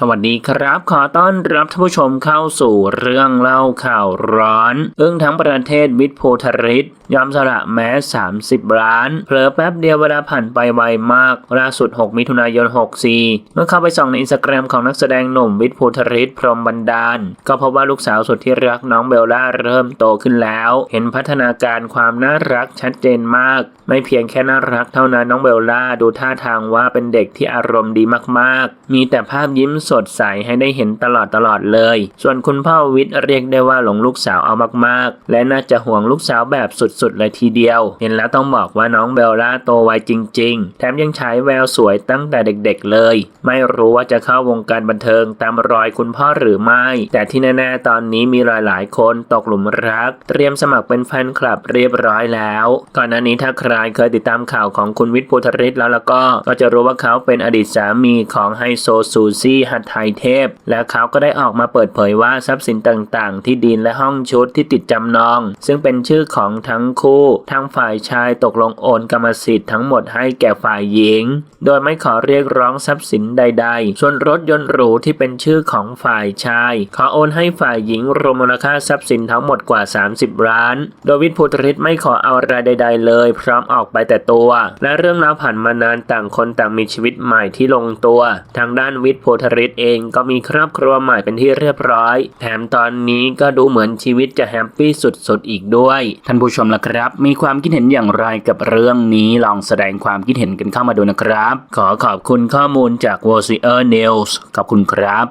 สวัสดีครับ ขอต้อนรับท่านผู้ชมเข้าสู่เรื่องเล่าข่าวร้อน อึ้งทั้งประเทศวิทโพธริศยอมสละแม้ 30 ล้าน เผลอแป๊บเดียวเวลาผ่านไปไวมากล่าสุด 6 มิถุนายน 64 เมื่อเข้าไปส่องในอินสตาแกรมของนักแสดงหนุ่มวิทโพธริศพรหมบันดาล ก็พบว่าลูกสาวสุดที่รักน้องเบลล่าเริ่มโตขึ้นแล้ว เห็นพัฒนาการความน่ารักชัดเจนมาก ไม่เพียงแค่น่ารักเท่านั้นน้องเบลล่าดูท่าทางว่าเป็นเด็กที่อารมณ์ดีมากๆ มีแต่ภาพยิ้มสดใสให้ได้เห็นตลอดตลอดเลย ส่วนคุณพ่อวิทย์เรียกได้ว่าหลงลูกสาวเอามากๆ และน่าจะห่วงลูกสาวแบบสุดๆ เลยทีเดียว เห็นแล้วต้องบอกว่าน้องเบลล่าโตไวจริง ๆ แถมยังใช้แววสวยตั้งแต่เด็กๆเลย ไม่รู้ว่าจะเข้าวงการบันเทิงตามรอยคุณพ่อหรือไม่ แต่ที่แน่ๆตอนนี้มีหลายๆ คนตกหลุมรัก เตรียมสมัครเป็นแฟนคลับเรียบร้อยแล้ว ก่อนหน้านี้ถ้าใครเคยติดตามข่าวของคุณวิทย์ภูธริศแล้วแล้วก็ ก็จะรู้ว่าเขาเป็นอดีตสามีของไฮโซซูซี่หัดไทยเทพ และเขาก็ได้ออกมาเปิดเผยว่าทรัพย์สินต่างๆ ที่ดินและห้องชุดที่ติดจำนอง ซึ่งเป็นชื่อของทั้งคู่ทางฝ่ายชายตกลงโอนกรรมสิทธิ์ทั้งหมดให้แก่ฝ่ายหญิง โดยไม่ขอเรียกร้องทรัพย์สินใด ๆ ส่วนรถยนต์หรูที่เป็นชื่อของฝ่ายชาย ขอโอนให้ฝ่ายหญิงรวมมูลค่าทรัพย์สินทั้งหมดกว่า 30 ล้าน โดยวิทย์ภูตริศไม่ขอเอาอะไรใด ๆ เลย พร้อมออกไปแต่ตัว และเรื่องราวผ่านมานานต่างคนต่างมีชีวิตใหม่ที่ลงตัว ทางด้านวิทย์โพธริศเองก็มีครอบครัวใหม่เป็นที่เรียบร้อย แถมตอนนี้ก็ดูเหมือนชีวิตจะแฮปปี้สุดๆอีกด้วย ท่านผู้ชมล่ะครับ มีความคิดเห็นอย่างไรกับเรื่องนี้ลองแสดงความคิดเห็นกันเข้ามาดูนะครับ ขอขอบคุณข้อมูลจาก w o r c i e r News ขอบคุณครับ